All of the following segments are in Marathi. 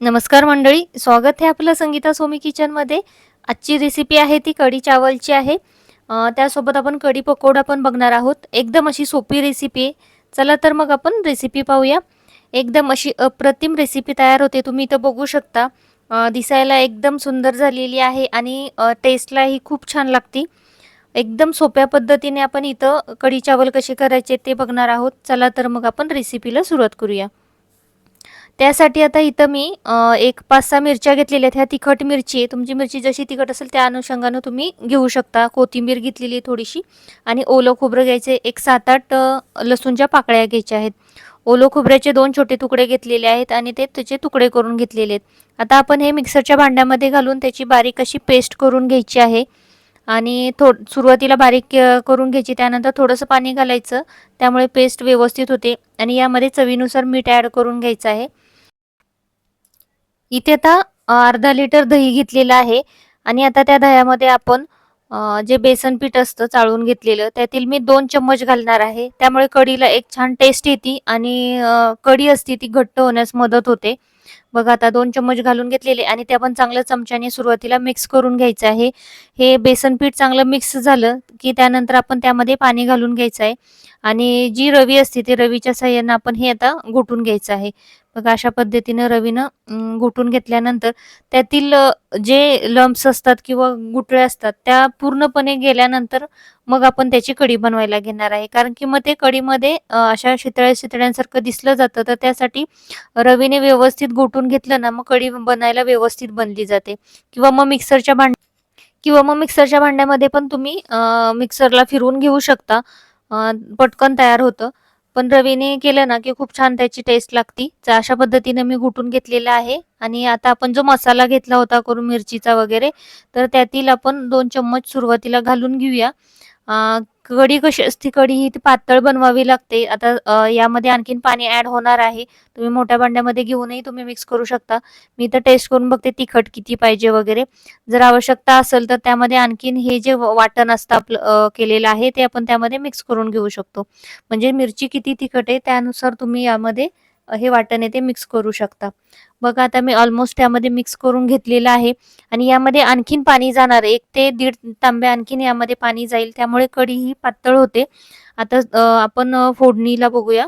नमस्कार मंडळी स्वागत आहे आपलं संगीता सोमी किचनमध्ये आजची रेसिपी आहे ती कढी चावलची आहे. त्यासोबत आपण कढी पकोडा पण बघणार आहोत. एकदम अशी सोपी रेसिपी आहे. चला तर मग आपण रेसिपी पाहूया. एकदम अशी अप्रतिम रेसिपी तयार होते. तुम्ही इथं बघू शकता. दिसायला एकदम सुंदर झालेली आहे आणि टेस्टलाही खूप छान लागती. एकदम सोप्या पद्धतीने आपण इथं कढी चावल कसे करायचे ते बघणार आहोत. चला तर मग आपण रेसिपीला सुरुवात करूया. त्यासाठी आता इथं मी एक पाच सहा मिरच्या घेतलेल्या आहेत. ह्या तिखट मिरची आहे. तुमची मिरची जशी तिखट असेल त्या अनुषंगानं तुम्ही घेऊ शकता. कोथिंबीर घेतलेली आहे थोडीशी आणि ओलं खोबरं घ्यायचं एक सात आठ लसूणच्या पाकळ्या घ्यायच्या आहेत. ओलं खोबऱ्याचे दोन छोटे तुकडे घेतलेले आहेत आणि ते त्याचे तुकडे करून घेतलेले आहेत. आता आपण हे मिक्सरच्या भांड्यामध्ये घालून त्याची बारीक अशी पेस्ट करून घ्यायची आहे आणि थो सुरुवातीला बारीक करून घ्यायची. त्यानंतर थोडंसं पाणी घालायचं. त्यामुळे पेस्ट व्यवस्थित होते आणि यामध्ये चवीनुसार मीठ ॲड करून घ्यायचं आहे. इथे आता अर्धा लिटर दही घेतलेलं आहे. आणि आता त्या दह्यामध्ये आपण जे बेसन पीठ असतं चाळून घेतलेलं त्यातील मी दोन चम्मच घालणार आहे. त्यामुळे कढीला एक छान टेस्ट येते आणि कढी असते ती घट्ट होण्यास मदत होते. बघा आता दोन चम्मच घालून घेतलेले आणि ते आपण चांगलं चमच्याने सुरुवातीला मिक्स करून घ्यायचं आहे. हे बेसन पीठ चांगलं मिक्स झालं की त्यानंतर आपण त्यामध्ये पाणी घालून घ्यायचं आहे. आणि जी रवी असते ती रवीच्या साह्यानं आपण हे आता घोटून घ्यायचं आहे. बघा अशा पद्धतीनं रवीनं घोटून घेतल्यानंतर त्यातील जे लम्प्स असतात किंवा गुटळे असतात त्या पूर्णपणे गेल्यानंतर मग आपण त्याची कढी बनवायला घेणार आहे. कारण की मग ते कढीमध्ये अशा शितळ्या शितळ्यांसारखं दिसलं जातं तर त्यासाठी रवीने व्यवस्थित घोटून घेतलं ना मग कढी बनायला व्यवस्थित बनली जाते. किंवा मग मिक्सरच्या भांड किंवा मग मिक्सरच्या भांड्यामध्ये पण तुम्ही मिक्सरला फिरवून घेऊ शकता. पटकन तयार होतं. पण रवीने केलं ना की खूप छान त्याची टेस्ट लागती. तर अशा पद्धतीने मी घुटून घेतलेला आहे. आणि आता आपण जो मसाला घेतला होता करून मिरचीचा वगैरे तर त्यातील आपण दोन चम्मच सुरुवातीला घालून घेऊया. कढी कशी असते? कढी ही ती पातळ बनवावी लागते. आता यामध्ये आणखीन पाणी ऍड होणार आहे. तुम्ही मोठ्या भांड्यामध्ये घेऊनही तुम्ही मिक्स करू शकता. मी तर टेस्ट करून बघते तिखट किती पाहिजे वगैरे. जर आवश्यकता असेल तर त्यामध्ये आणखीन हे जे वाटण असतं आपलं केलेलं आहे ते आपण त्यामध्ये मिक्स करून घेऊ शकतो. म्हणजे मिरची किती तिखट आहे त्यानुसार तुम्ही यामध्ये हे वाटण आहे ते मिक्स करू शकता. बघा आता मी ऑलमोस्ट त्यामध्ये मिक्स करून घेतलेलं आहे. आणि यामध्ये आणखीन पाणी जाणार एक ते दीड तांबे आणखीन यामध्ये पाणी जाईल. त्यामुळे कढी ही पातळ होते. आता आपण फोडणीला बघूया.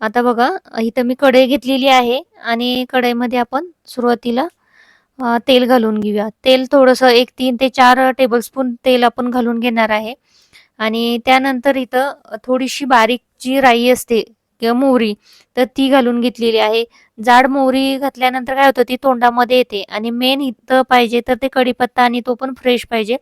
आता बघा इथं मी कढई घेतलेली आहे. आणि कढईमध्ये आपण सुरुवातीला तेल घालून घेऊया. तेल थोडंसं एक तीन ते चार टेबलस्पून तेल आपण घालून घेणार आहे. आणि त्यानंतर इथं थोडीशी बारीक जी राई असते किंवा मोहरी तर ती घालून घेतलेली आहे. जाड मोहरी घातल्यानंतर काय होतं ती तोंडामध्ये येते आणि मेन इथं पाहिजे तर ते कढीपत्ता आणि तो पण फ्रेश पाहिजे.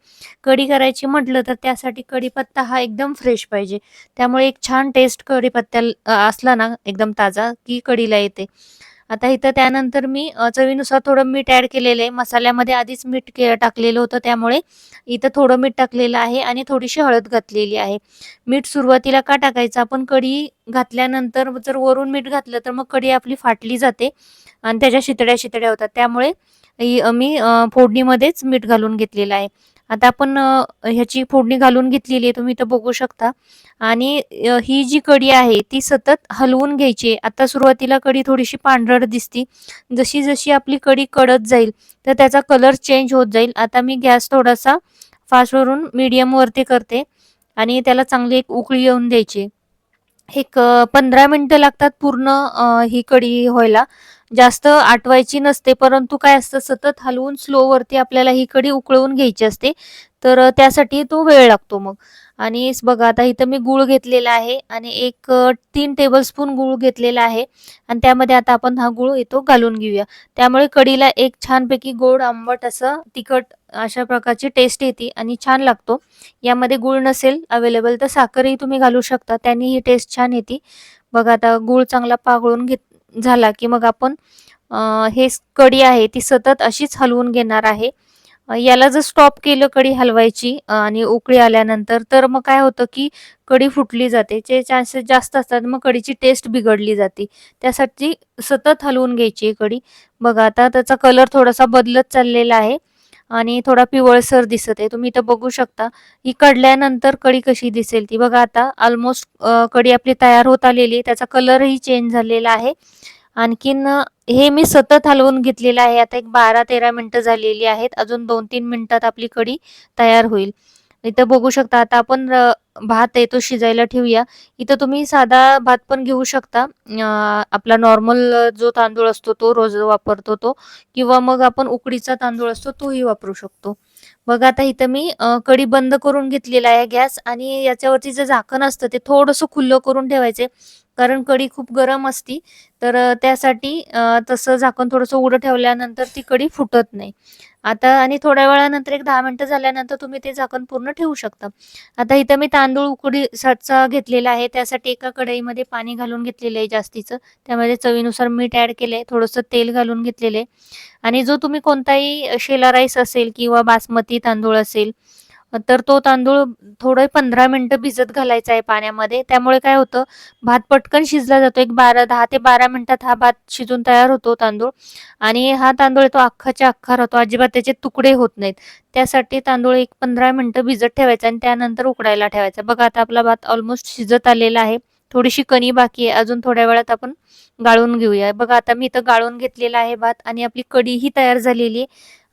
कढी करायची म्हटलं तर त्यासाठी कढीपत्ता हा एकदम फ्रेश पाहिजे. त्यामुळे एक छान टेस्ट कढीपत्त्या असला ना एकदम ताजा की कढीला येते. आता इथं त्यानंतर मी चवीनुसार थोडं मीठ ॲड केलेलं आहे. मसाल्यामध्ये आधीच मीठ के टाकलेलं होतं त्यामुळे इथं थोडं मीठ टाकलेलं आहे आणि थोडीशी हळद घातलेली आहे. मीठ सुरुवातीला का टाकायचं? आपण कढी घातल्यानंतर जर वरून मीठ घातलं तर मग कढी आपली फाटली जाते आणि त्याच्या शितड्या शितड्या होतात. त्यामुळे मी फोडणीमध्येच मीठ घालून घेतलेलं आहे. आता आपण ह्याची फोडणी घालून घेतलेली आहे तुम्ही इथं बघू शकता. आणि ही जी कढी आहे ती सतत हलवून घ्यायची आहे. आता सुरुवातीला कढी थोडीशी पांढरट दिसती. जशी जशी आपली कढी कडत जाईल तर त्याचा कलर चेंज होत जाईल. आता मी गॅस थोडासा फास्टवरून मीडियमवरती करते आणि त्याला चांगली एक उकळी येऊन द्यायची. एक पंधरा मिनटं लागतात पूर्ण ही कढी व्हायला. जास्त आटवायची नसते परंतु काय असतं सतत हलवून स्लोवरती आपल्याला ही कडी उकळवून घ्यायची असते तर त्यासाठी तो वेळ लागतो मग. आणि बघा आता इथं मी गूळ घेतलेला आहे आणि एक तीन टेबलस्पून गूळ घेतलेला आहे आणि त्यामध्ये आता आपण हा गूळ येतो घालून घेऊया. त्यामुळे कढीला एक छानपैकी गोड आंबट असं तिखट अशा प्रकारची टेस्ट येते आणि छान लागतो. यामध्ये गूळ नसेल अवेलेबल तर साखरही तुम्ही घालू शकता त्यांनी ही टेस्ट छान येते. बघा आता गूळ चांगला पागळून घेत झाला की मग आपण हे कडी कढी आहे ती सतत अशीच हलवून घेणार आहे. याला जर स्टॉप केलं कढी हलवायची आणि उकळी आल्यानंतर तर मग काय होतं की कढी फुटली जाते. जे चान्सेस जास्त असतात मग कढीची टेस्ट बिघडली जाते. त्यासाठी सतत हलवून घ्यायची आहे कढी बघा आता त्याचा कलर थोडासा बदलत चाललेला आहे. आणि थोडा पिवळसर दिसत आहे. तुम्ही इथं बघू शकता ही कढल्यानंतर कढी कशी दिसेल ती. बघा आता ऑलमोस्ट कढी आपली तयार होत आलेली आहे. त्याचा कलरही चेंज झालेला आहे. आणखीन हे मी सतत हलवून घेतलेलं आहे. आता एक बारा तेरा मिनटं झालेली आहेत. अजून दोन तीन मिनिटात आपली कडी तयार होईल. इथं बघू शकता आता आपण भात आहे तो शिजायला ठेवूया. इथं तुम्ही साधा भात पण घेऊ शकता. आपला नॉर्मल जो तांदूळ असतो तो रोज वापरतो तो किंवा मग आपण उकडीचा तांदूळ असतो तोही वापरू शकतो. बघा आता इथं मी कडी कढी बंद करून घेतलेला आहे गॅस आणि याच्यावरती जे झाकण असतं ते थोडंसं खुल्लं करून ठेवायचे. कारण कढी खूप गरम असती तर त्यासाठी तसं झाकण थोडंसं उघडं ठेवल्यानंतर ती कढी फुटत नाही. आता आणि थोड्या वेळानंतर एक दहा मिनटं झाल्यानंतर तुम्ही ते झाकण पूर्ण ठेवू शकता. आता इथं मी तांदूळ उकडीसाचा घेतलेला आहे. त्यासाठी एका कढईमध्ये पाणी घालून घेतलेलं आहे जास्तीचं. त्यामध्ये चवीनुसार मीठ ॲड केलं आहे थोडंसं तेल घालून घेतलेलं आहे. आणि जो तुम्ही कोणताही शेला राईस असेल किंवा बासमती तांदूळ असेल तर तो तांदूळ थोडं पंधरा मिनटं भिजत घालायचा आहे पाण्यामध्ये. त्यामुळे काय होतं, भात पटकन शिजला जातो. एक बारा दहा ते 12 मिनिटात हा भात शिजून तयार होतो तांदूळ आणि हा तांदूळ तो अख्खाच्या अख्खा राहतो. अजिबात त्याचे तुकडे होत नाहीत. त्यासाठी तांदूळ एक पंधरा मिनटं भिजत ठेवायचा आणि त्यानंतर उकडायला ठेवायचा. बघा आता आपला भात ऑलमोस्ट शिजत आलेला आहे. थोडीशी कणी बाकी आहे. अजून थोड्या वेळात आपण गाळून घेऊया. बघा आता मी इथं गाळून घेतलेला आहे भात आणि आपली कढीही तयार झालेली आहे.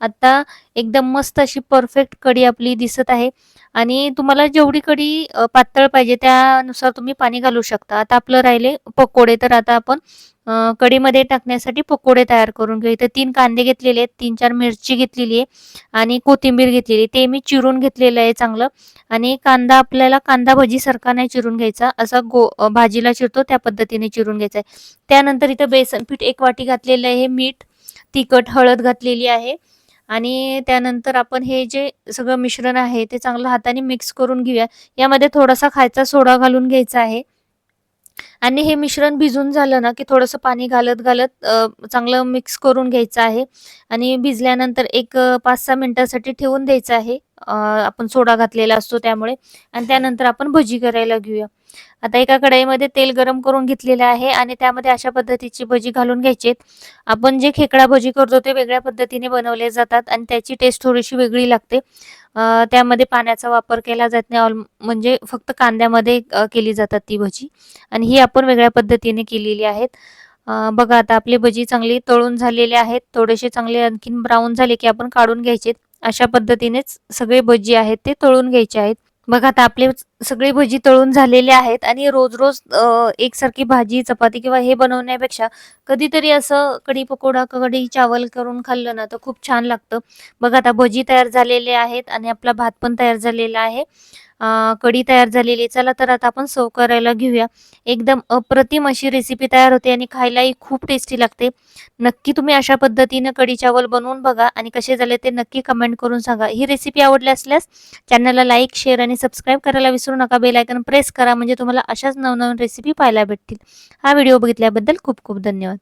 आता एकदम मस्त अशी परफेक्ट कढी आपली दिसत आहे आणि तुम्हाला जेवढी कढी पातळ पाहिजे त्यानुसार तुम्ही पाणी घालू शकता. आता आपलं राहिले पकोडे. तर आता आपण कढीमध्ये टाकण्यासाठी पकोडे तयार करून घेऊ. इथं तीन कांदे घेतलेले आहेत, 3-4 मिरची घेतलेली आहे आणि कोथिंबीर घेतलेली. ते मी चिरून घेतलेलं आहे चांगलं आणि कांदा आपल्याला कांदा भजीसारखा नाही चिरून घ्यायचा. असा गो भाजीला चिरतो त्या पद्धतीने चिरून घ्यायचा आहे. त्यानंतर इथं बेसन पीठ एक वाटी घातलेलं आहे. मीठ, तिखट, हळद घातलेली आहे आणि त्यानंतर आपण हे जे सगळं मिश्रण आहे ते चांगलं हाताने मिक्स करून घेऊया. यामध्ये थोडासा खायचा सोडा घालून घ्यायचा आहे. आणि हे मिश्रण भिजून झालं ना, की थोडंसं पाणी घालत-घालत चांगलं मिक्स करून घ्यायचं आहे आणि भिजल्यानंतर एक अ, 5-6 मिनिटासाठी ठेवून द्यायचं आहे. आपण सोडा घातलेला असतो त्यामुळे आणि त्यानंतर आपण भजी करायला घेऊया. आता एका कढईमध्ये तेल गरम करून घेतलेलं आहे आणि त्यामध्ये अशा पद्धतीची भजी घालून घ्यायची आपण जे खेकडा भजी करतो ते वेगळ्या पद्धतीने बनवले जातात आणि त्याची टेस्ट थोडीशी वेगळी लागते. त्यामध्ये पाण्याचा वापर केला जात नाही. ऑल म्हणजे फक्त कांद्यामध्ये केली जातात ती भजी आणि ही आपण वेगळ्या पद्धतीने केलेली आहेत. बघा आता आपली भजी चांगली तळून झालेली आहेत. थोडेसे चांगले आणखीन ब्राऊन झाले, की आपण काढून घ्यायचे. अशा पद्धतीनेच सगळे भजी आहेत ते तळून घ्यायचे आहेत. बघा आता आपले सगळी भजी तळून झालेले आहेत आणि रोज-रोज एकसारखी भाजी, चपाती किंवा हे बनवण्यापेक्षा कधीतरी असं कढी पकोडा, कढी चावल करून खाल्लं ना, तर खूप छान लागतं. बघा आता भजी तयार झालेले आहेत आणि आपला भात पण तयार झालेला आहे. कढी तयार झालेली आहे. चला तर आता आपण सर्व करायला घेऊया. एकदम अप्रतिम अशी रेसिपी तयार होते आणि खायलाही खूप टेस्टी लागते. नक्की तुम्ही अशा पद्धतीनं कढी चावल बनवून बघा आणि कसे झाले ते नक्की कमेंट करून सांगा. ही रेसिपी आवडली असल्यास चॅनलला लाईक, शेअर आणि सबस्क्राईब करायला विसरू नका. बेल आयकन प्रेस करा म्हणजे तुम्हाला अशाच नवनवीन रेसिपी पाहायला भेटतील. हा व्हिडिओ बघितल्याबद्दल खूप खूप धन्यवाद.